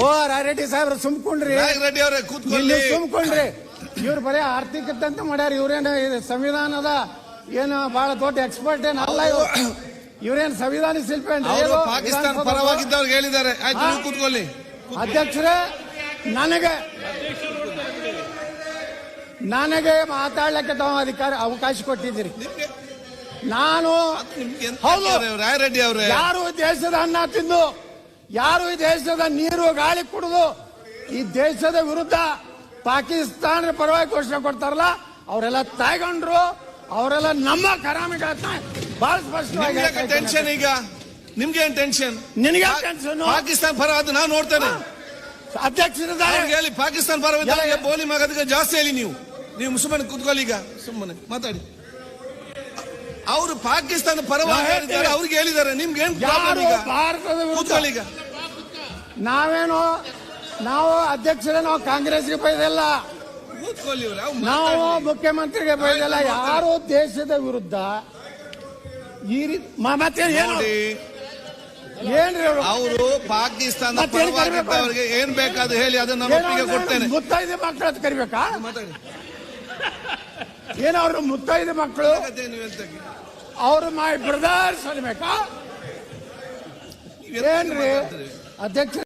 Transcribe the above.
ಓ ರಾಯರೆಡ್ಡಿ ಸಾಹೇಬ್ರ ಸುಮ್ಕೊಂಡ್ರಿ. ರೆಡ್ಡಿ ಅವರೇ ಇಲ್ಲಿ ಕೂತ್ಕೊಳ್ಳಿ ಸುಮ್ಕೊಂಡ್ರಿ. ಇವ್ರು ಬರೀ ಆರ್ಥಿಕತೆ ಮಾಡ್ಯಾರ ಇವ್ರೇನು ಸಂವಿಧಾನದ ಏನು ಬಹಳ ದೊಡ್ಡ ಎಕ್ಸ್ಪರ್ಟ್ ಏನ್ ಅಲ್ಲ ಇವ್ರು. ಇವ್ರೇನ್ ಸಂವಿಧಾನ ಶಿಲ್ಪಿ ಏನ್ರಿ ಅವರು? ಪಾಕಿಸ್ತಾನ ವಿಧಾನಸೌಧ ಪರವಾಗಿದ್ದವ್ರಿಗೆ ಹೇಳಿದ್ದಾರೆ. ಆಯ್ತು ನೀವು ಕೂತ್ಕೊಳ್ಳಿ. ಅಧ್ಯಕ್ಷರೇ ನನಗೆ ನನಗೆ ಮಾತಾಡ್ಲಿಕ್ಕೆ ತಾವು ಅಧಿಕಾರ ಅವಕಾಶ ಕೊಟ್ಟಿದ್ದೀರಿ. ನಾನು ನಿಮ್ಗೆ ಎಂತ ಹೌದು. ರಾಯ್ ರೆಡ್ಡಿ ಅವರೇ. ಯಾರು ದೇಶದ ಅನ್ನ ತಿಂದು ಯಾರು ಈ ದೇಶದ ನೀರು ಗಾಳಿ ಕುಡಿದು ಈ ದೇಶದ ವಿರುದ್ಧ ಪಾಕಿಸ್ತಾನ ಪರವಾಗಿ ಘೋಷಣೆ ಕೊಡ್ತಾರಲ್ಲ ಅವರೆಲ್ಲ ತಾಯ್ಗೊಂಡ್ರು ಅವರೆಲ್ಲ ನಮ್ಮ ಕರಾಮಿಗಳ ಬಹಳ ಸ್ಪಷ್ಟವಾಗಿ ಟೆನ್ಷನ್ ಈಗ? ನಿಮ್ಗೆ ಏನ್ ಟೆನ್ಷನ್ ನಿನಗೆ ಟೆನ್ಷನ್ ಪಾಕಿಸ್ತಾನ ಪರ ಅದು ನಾವು ನೋಡ್ತೇನೆ. ಅವ್ರಿಗೆ ಹೇಳಿ ಪಾಕಿಸ್ತಾನ ಪರ ಬೋಲಿ ಮಗದಕ್ಕೆ ಜಾಸ್ತಿ ಹೇಳಿ ನೀವು. ನೀವು ಸುಮ್ಮನೆ ಕೂತ್ಕೊಳ್ಳಿ ಈಗ. ಸುಮ್ಮನೆ ಮಾತಾಡಿ. ಅವರು ಪಾಕಿಸ್ತಾನ ಪರವಾಗಿ. ಅವ್ರಿಗೆ ಹೇಳಿದ್ದಾರೆ. ನಿಮ್ಗೆ ಭಾರತದ ಈಗ. ನಾವೇನು ನಾವು ಅಧ್ಯಕ್ಷರೇ ನಾವು ಕಾಂಗ್ರೆಸ್ಗೆ ಬೈದಲ್ಲ. ನಾವು. ಮುಖ್ಯಮಂತ್ರಿಗೆ ಬೈದಲ್ಲ. ಯಾರು ದೇಶದ ವಿರುದ್ಧ ಈ ರೀತಿ ಮತ್ತೆ ಏನು? ಏನ್ರಿ ಅವ್ರು? ಪಾಕಿಸ್ತಾನ ಅವ್ರಿಗೆ ಏನ್ ಬೇಕಾದ್ರೂ ಹೇಳಿ ಅದನ್ನ ನಾನು ಒಪ್ಪಿಗೆ ಕೊಡ್ತೇನೆ. ಮಕ್ಕಳು ಅಂತ ಕರಿಬೇಕಾ? ಮಾತಾಡಿ. ಏನೋ ಅವ್ರು ಮುತ್ತೈದೆ ಮಕ್ಕಳು? ಅವರು ಮೈ ಬ್ರದರ್ಸ್ ಅನ್ಬೇಕಾ? ಏನ್ರಿ? ಅಧ್ಯಕ್ಷ